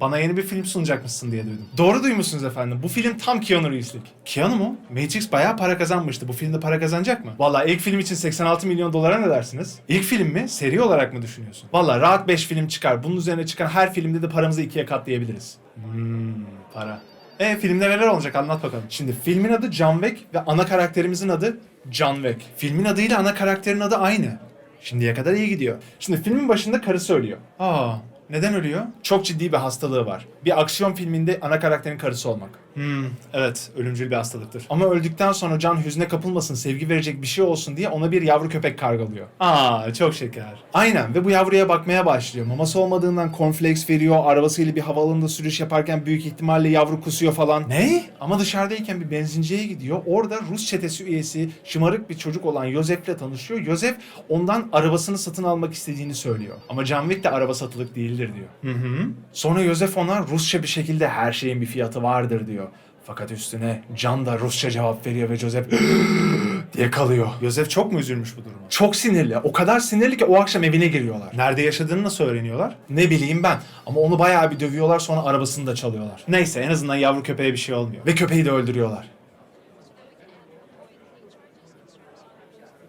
Bana yeni bir film sunacakmışsın diye duydum. Doğru duymuşsunuz efendim. Bu film tam Keanu Reeves'lik. Keanu mu? Matrix bayağı para kazanmıştı. Bu filmde para kazanacak mı? Valla ilk film için 86 milyon dolara ne dersiniz? İlk film mi? Seri olarak mı düşünüyorsun? Valla rahat 5 film çıkar. Bunun üzerine çıkan her filmde de paramızı ikiye katlayabiliriz. Hmm, para. E filmde neler olacak anlat bakalım. Şimdi filmin adı John Wick ve ana karakterimizin adı John Wick. Filmin adıyla ana karakterin adı aynı. Şimdiye kadar iyi gidiyor. Şimdi filmin başında karısı ölüyor. Aa, neden ölüyor? Çok ciddi bir hastalığı var. Bir aksiyon filminde ana karakterin karısı olmak. Hmm, evet, ölümcül bir hastalıktır. Ama öldükten sonra Can hüzne kapılmasın, sevgi verecek bir şey olsun diye ona bir yavru köpek kargalıyor. Aa, çok şeker. Aynen ve bu yavruya bakmaya başlıyor. Maması olmadığından cornflakes veriyor, arabasıyla bir havaalanında sürüş yaparken büyük ihtimalle yavru kusuyor falan. Ne? Ama dışarıdayken bir benzinciye gidiyor. Orada Rus çetesi üyesi, şımarık bir çocuk olan Yosef'le tanışıyor. Yosef ondan arabasını satın almak istediğini söylüyor. Ama John Wick de araba satılık değildir diyor. Hı hı. Sonra Yosef ona Rusça bir şekilde her şeyin bir fiyatı vardır diyor. Fakat üstüne Can da Rusça cevap veriyor ve Joseph diye kalıyor. Joseph çok mu üzülmüş bu duruma? Çok sinirli. O kadar sinirli ki o akşam evine giriyorlar. Nerede yaşadığını nasıl öğreniyorlar? Ne bileyim ben. Ama onu bayağı bir dövüyorlar sonra arabasını da çalıyorlar. Neyse en azından yavru köpeğe bir şey olmuyor. Ve köpeği de öldürüyorlar.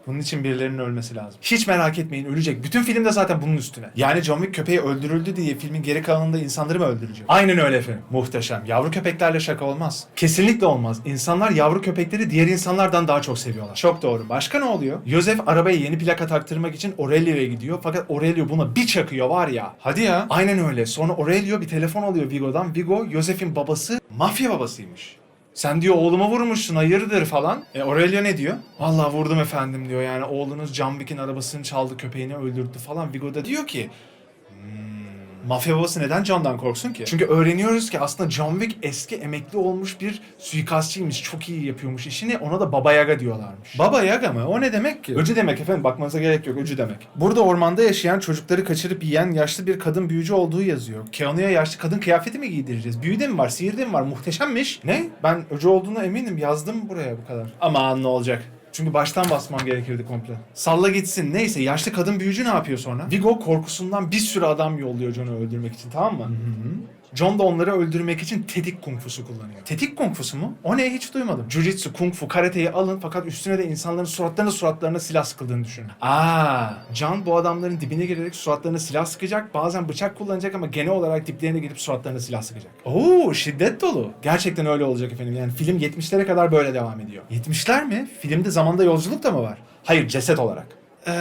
Bunun için birilerinin ölmesi lazım. Hiç merak etmeyin ölecek. Bütün filmde zaten bunun üstüne. Yani John Wick köpeği öldürüldü diye filmin geri kalanında insanları mı öldürecek? Aynen öyle efendim. Muhteşem. Yavru köpeklerle şaka olmaz. Kesinlikle olmaz. İnsanlar yavru köpekleri diğer insanlardan daha çok seviyorlar. Çok doğru. Başka ne oluyor? Joseph arabaya yeni plaka taktırmak için Aurelio'ya gidiyor. Fakat Aurelio buna bir çakıyor var ya. Hadi ya. Aynen öyle. Sonra Aurelio bir telefon alıyor Vigo'dan. Vigo, Joseph'in babası mafya babasıymış. Sen diyor oğluma vurmuşsun hayırdır falan. E Aurelio ne diyor? Vallahi vurdum efendim diyor yani oğlunuz Wick'in arabasını çaldı köpeğini öldürdü falan. Vigo da diyor ki "Hmm, Mafya babası neden John'dan korksun ki? Çünkü öğreniyoruz ki aslında John Wick eski emekli olmuş bir suikastçıymış. Çok iyi yapıyormuş işini. Ona da Baba Yaga diyorlarmış. Baba Yaga mı? O ne demek ki? Öcü demek efendim. Bakmanıza gerek yok. Öcü demek. Burada ormanda yaşayan çocukları kaçırıp yiyen yaşlı bir kadın büyücü olduğu yazıyor. Keanu'ya yaşlı kadın kıyafeti mi giydireceğiz? Büyü de mi var? Sihir de mi var? Muhteşemmiş. Ne? Ben öcü olduğuna eminim. Yazdım buraya bu kadar. Aman ne olacak? Çünkü baştan basmam gerekirdi komple. Salla gitsin. Neyse yaşlı kadın büyücü ne yapıyor sonra? Vigo korkusundan bir sürü adam yolluyor John'u öldürmek için tamam mı? John da onları öldürmek için tetik kung fusu kullanıyor. Tetik kung fusu mu? O ne hiç duymadım. Jujitsu, kung fu, karateyi alın fakat üstüne de insanların suratlarına suratlarına silah sıkıldığını düşünün. Aa, John bu adamların dibine girerek suratlarına silah sıkacak. Bazen bıçak kullanacak ama genel olarak diplerine girip suratlarına silah sıkacak. Oo, şiddet dolu. Gerçekten öyle olacak efendim. Yani film 70'lere kadar böyle devam ediyor. 70'ler mi? Filmde zamanda yolculuk da mı var? Hayır, ceset olarak. Eee...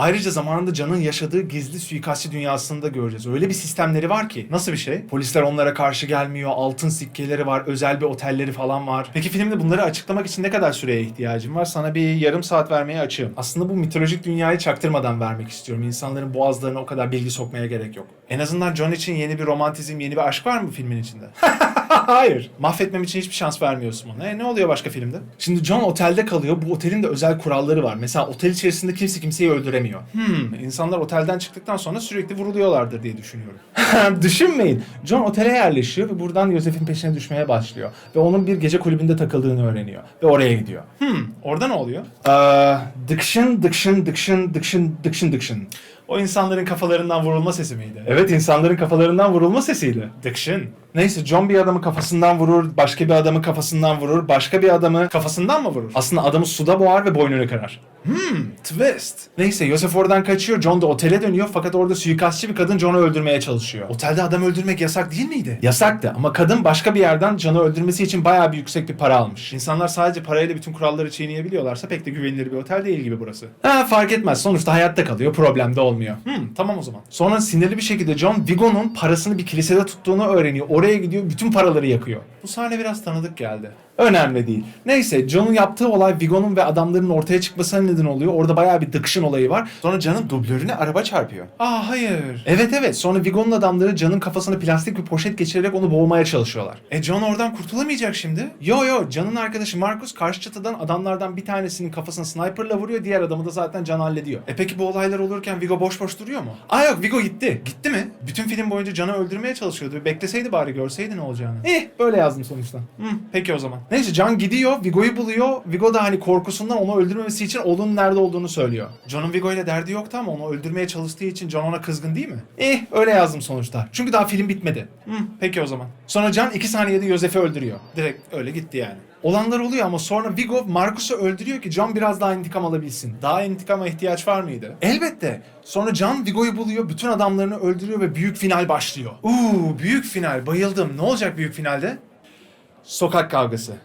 Ayrıca zamanında Can'ın yaşadığı gizli suikastçı dünyasını da göreceğiz. Öyle bir sistemleri var ki. Nasıl bir şey? Polisler onlara karşı gelmiyor, altın sikkeleri var, özel bir otelleri falan var. Peki filmde bunları açıklamak için ne kadar süreye ihtiyacım var? Sana bir yarım saat vermeye açığım. Aslında bu mitolojik dünyayı çaktırmadan vermek istiyorum. İnsanların boğazlarına o kadar bilgi sokmaya gerek yok. En azından John için yeni bir romantizm, yeni bir aşk var mı filmin içinde? Hayır. Mahvetmem için hiçbir şans vermiyorsun bana. E, ne oluyor başka filmde? Şimdi John otelde kalıyor. Bu otelin de özel kuralları var. Mesela otel içerisinde kimse kimseyi öldüremiyor. Hmm, insanlar otelden çıktıktan sonra sürekli vuruluyorlardır diye düşünüyorum. Düşünmeyin. John otele yerleşiyor ve buradan Joseph'in peşine düşmeye başlıyor. Ve onun bir gece kulübünde takıldığını öğreniyor. Ve oraya gidiyor. Hmm, orada ne oluyor? Ee, dıkşın, dıkşın, dıkşın, dıkşın, dıkşın, dıkşın. O insanların kafalarından vurulma sesi miydi? Evet insanların kafalarından vurulma sesiydi. Dıkşın. Neyse John bir adamı kafasından vurur, başka bir adamı kafasından vurur, başka bir adamı kafasından mı vurur? Aslında adamı suda boğar ve boynunu kırar. Hmm, twist. Neyse Yosef oradan kaçıyor, John da otele dönüyor fakat orada suikastçı bir kadın John'u öldürmeye çalışıyor. Otelde adam öldürmek yasak değil miydi? Yasaktı ama kadın başka bir yerden John'u öldürmesi için bayağı bir yüksek bir para almış. İnsanlar sadece parayla bütün kuralları çiğneyebiliyorlarsa pek de güvenilir bir otel değil gibi burası. Ha fark etmez sonuçta hayatta kalıyor, problem de olmuyor. Hmm, tamam o zaman. Sonra sinirli bir şekilde John Vigo'nun parasını bir kilisede tuttuğunu öğreniyor. Oraya gidiyor, bütün paraları yakıyor. Bu sahne biraz tanıdık geldi. Önemli değil. Neyse John'un yaptığı olay Vigo'nun ve adamların ortaya çıkmasına neden oluyor. Orada bayağı bir dıkışın olayı var. Sonra John'ın dublörüne araba çarpıyor. Aa hayır. Evet evet. Sonra Vigo'nun adamları John'ın kafasına plastik bir poşet geçirerek onu boğmaya çalışıyorlar. E John oradan kurtulamayacak şimdi. Yo yo John'ın arkadaşı Marcus karşı çatıdan adamlardan bir tanesinin kafasına sniperla vuruyor. Diğer adamı da zaten John hallediyor. E peki bu olaylar olurken Vigo boş boş duruyor mu? Aa yok Vigo gitti. Gitti mi? Bütün film boyunca John'ı öldürmeye çalışıyordu. Bekleseydi bari görseydi ne olacağını. Eh böyle yazdım sonuçta. Hı, peki o zaman. Neyse John gidiyor, Vigo'yu buluyor. Vigo da hani korkusundan onu öldürmemesi için oğlunun nerede olduğunu söylüyor. John'un Vigo ile derdi yoktu ama onu öldürmeye çalıştığı için John ona kızgın değil mi? Eh öyle yazdım sonuçta. Çünkü daha film bitmedi. Hı, peki o zaman. Sonra John 2 saniyede Joseph'i öldürüyor. Direkt öyle gitti yani. Olanlar oluyor ama sonra Vigo Marcus'u öldürüyor ki John biraz daha intikam alabilsin. Daha intikama ihtiyaç var mıydı? Elbette. Sonra John Vigo'yu buluyor, bütün adamlarını öldürüyor ve büyük final başlıyor. Uuu büyük final. Bayıldım. Ne olacak büyük finalde? Sokak kavgası.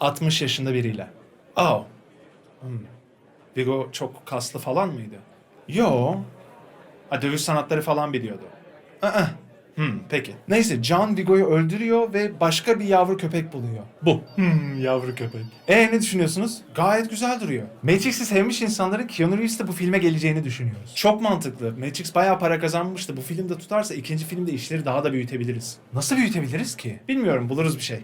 60 yaşında biriyle. Oh. Hmm. Vigo çok kaslı falan mıydı? Yo. Ha, dövüş sanatları falan biliyordu. Aa. Hmm, peki. Neyse John Vigo'yu öldürüyor ve başka bir yavru köpek buluyor. Bu. Hmm, yavru köpek. E ne düşünüyorsunuz? Gayet güzel duruyor. Matrix'i sevmiş insanların Keanu Reeves'te bu filme geleceğini düşünüyoruz. Çok mantıklı. Matrix bayağı para kazanmıştı. Bu filmde tutarsa ikinci filmde işleri daha da büyütebiliriz. Nasıl büyütebiliriz ki? Bilmiyorum buluruz bir şey.